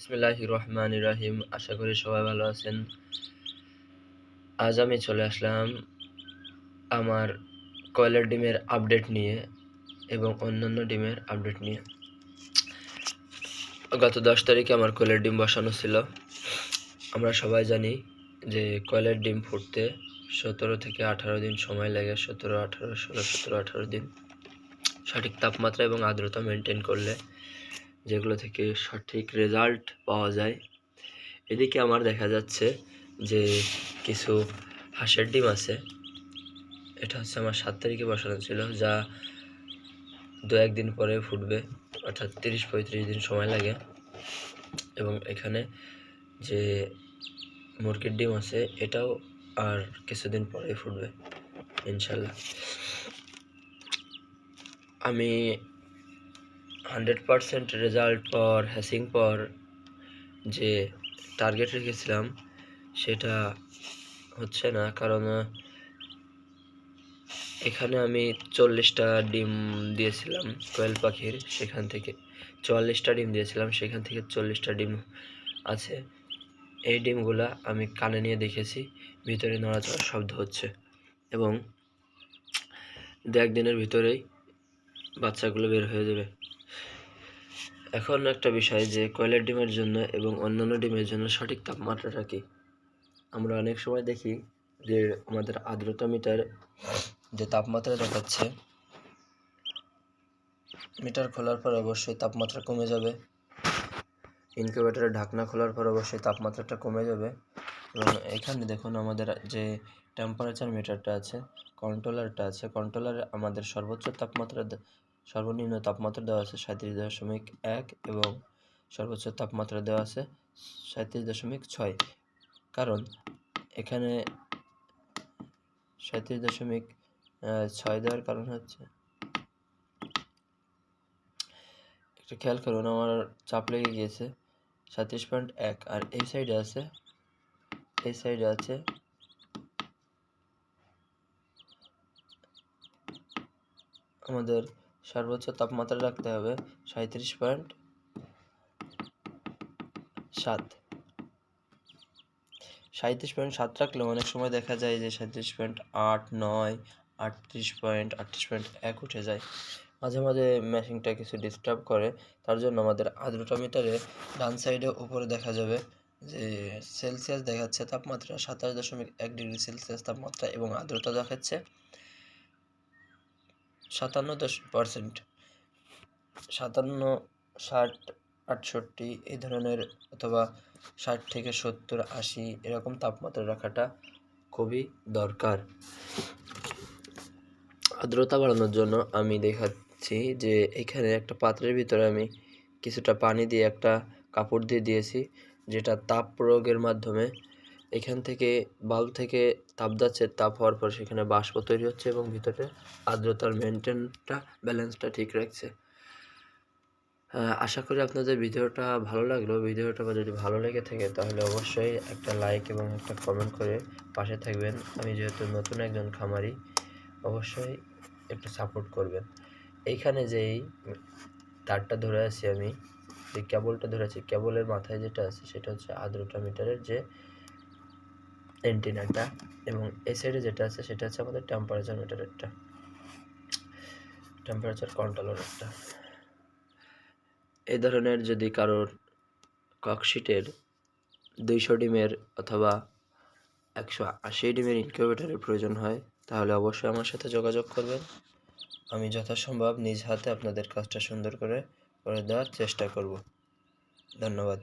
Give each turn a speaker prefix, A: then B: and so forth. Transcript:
A: বিসমিল্লাহ রহমান রাহিম। আশা করি সবাই ভালো আছেন। আজ আমি চলে আসলাম আমার কয়লার ডিমের আপডেট নিয়ে এবং অন্যান্য ডিমের আপডেট নিয়ে। গত দশ তারিখে আমার কয়লার ডিম বসানো ছিল। আমরা সবাই জানি যে কয়লার ডিম ফুটতে সতেরো থেকে আঠারো দিন সময় লাগে। সতেরো, আঠারো, ষোলো, সতেরো, আঠারো দিন। সঠিক তাপমাত্রা এবং আর্দ্রতা মেনটেন করলে যেগুলো থেকে সঠিক রেজাল্ট পাওয়া যায়। এদিকে আমার দেখা যাচ্ছে যে কিছু হাঁসের ডিম আছে। এটা হচ্ছে আমার সাত তারিখে বসানো ছিল, যা দু একদিন পরে ফুটবে, অর্থাৎ তিরিশ পঁয়ত্রিশ দিন সময় লাগে। এবং এখানে যে মুরগির ডিম আছে, এটাও আর কিছুদিন পরে ফুটবে, ইনশাল্লাহ। আমি হান্ড্রেড পারসেন্ট রেজাল্ট পর, হ্যাসিং পর যে টার্গেট রেখেছিলাম, সেটা হচ্ছে না। কারণ এখানে আমি চল্লিশটা ডিম দিয়েছিলাম কোয়েল পাখির সেখান থেকে। চুয়াল্লিশটা ডিম দিয়েছিলাম, সেখান থেকে চল্লিশটা ডিম আছে। এই ডিমগুলা আমি কানে নিয়ে দেখেছি, ভিতরে নড়াচড়ার শব্দ হচ্ছে। এবং দু একদিনের ভিতরেই বাচ্চাগুলো বের হয়ে যাবে। এখন একটা বিষয় যে কয়লার ডিমের জন্য এবং অন্যান্য ডিমের জন্য সঠিক তাপমাত্রাটা কি? আমরা অনেক সময় দেখি যে আমাদের আর্দ্রতা মিটার যে তাপমাত্রা দেখাচ্ছে, মিটার খোলার পর অবশ্যই তাপমাত্রা কমে যাবে। ইনকিউবেটরের ঢাকনা খোলার পর অবশ্যই তাপমাত্রাটা কমে যাবে। এবং এখানে দেখুন আমাদের যে টেম্পারেচার মিটারটা আছে কন্ট্রোলারটা আছে কন্ট্রোলারে আমাদের সর্বোচ্চ তাপমাত্রা সর্বনিম্ন তাপমাত্রা দেওয়া আছে সাঁত্রিশ দশমিক এক এবং সর্বোচ্চ তাপমাত্রা দেওয়া আছে সাঁত্রিশ দশমিক ছয়। কারণ এখানে সাঁত্রিশ দশমিক ছয় দেওয়ার কারণ হচ্ছে একটু খেয়াল করুন আমার চাপ লেগে গিয়েছে। সাঁত্রিশ পয়েন্ট এক, আর এই সাইডে আছে, এই সাইডে আছে আমাদের সর্বোচ্চ তাপমাত্রা রাখতে হবে সাঁত্রিশ পয়েন্ট সাত। সাঁত্রিশ পয়েন্ট সাত রাখলে অনেক সময় দেখা যায় যে সাঁত্রিশ পয়েন্ট আট, নয়, আটত্রিশ পয়েন্ট আটত্রিশ পয়েন্ট এক উঠে যায়। মাঝে মাঝে মেশিনটা কিছু ডিস্টার্ব করে, তার জন্য আমাদের আর্দ্রতা মিটারে ডান সাইডে উপরে দেখা যাবে যে সেলসিয়াস দেখাচ্ছে তাপমাত্রা সাতাশ দশমিক এক ডিগ্রি সেলসিয়াস তাপমাত্রা এবং আর্দ্রতা দেখাচ্ছে। সাতান্ন দশ পার্সেন্ট সাতান্ন, ষাট, আটষট্টি এই ধরনের অথবা ষাট থেকে সত্তর, আশি এরকম তাপমাত্রা রাখাটা খুবই দরকার। আর্দ্রতা বাড়ানোর জন্য আমি দেখাচ্ছি যে এখানে একটা পাত্রের ভিতরে আমি কিছুটা পানি দিয়ে একটা কাপড় দিয়ে দিয়েছি, যেটা তাপ প্রয়োগের মাধ্যমে এখান থেকে বাল্ব থেকে তাপ যাচ্ছে, তাপ হওয়ার পর সেখানে বাষ্প তৈরি হচ্ছে এবং ভিতরে আর্দ্রতার মেনটেনটা ব্যালেন্সটা ঠিক রাখছে। আশা করি আপনাদের ভিডিওটা ভালো লাগল। ভিডিওটা যদি ভালো লেগে থাকে তাহলে অবশ্যই একটা লাইক এবং একটা কমেন্ট করে পাশে থাকবেন। আমি যেহেতু নতুন একজন খামারি, অবশ্যই একটু সাপোর্ট করবেন। এইখানে যেই তারটা ধরে আছি আমি, যে কেবলটা ধরে আছি কেবলের মাথায় যেটা আছে সেটা হচ্ছে আর্দ্রতা মিটারের যে অ্যান্টিনাটা এবং এই সাইডে যেটা আছে সেটা হচ্ছে আমাদের টেম্পারেচার মিটারেরটা টেম্পারেচার কন্ট্রোলারেরটা এই ধরনের যদি কারোর ককশিটের দুইশো ডিমের অথবা একশো আশি ডিমের ইনকিউবেটরের প্রয়োজন হয়, তাহলে অবশ্যই আমার সাথে যোগাযোগ করবেন। আমি যথাসম্ভব নিজ হাতে আপনাদের কাজটা সুন্দর করে করে দেওয়ার চেষ্টা করব। ধন্যবাদ।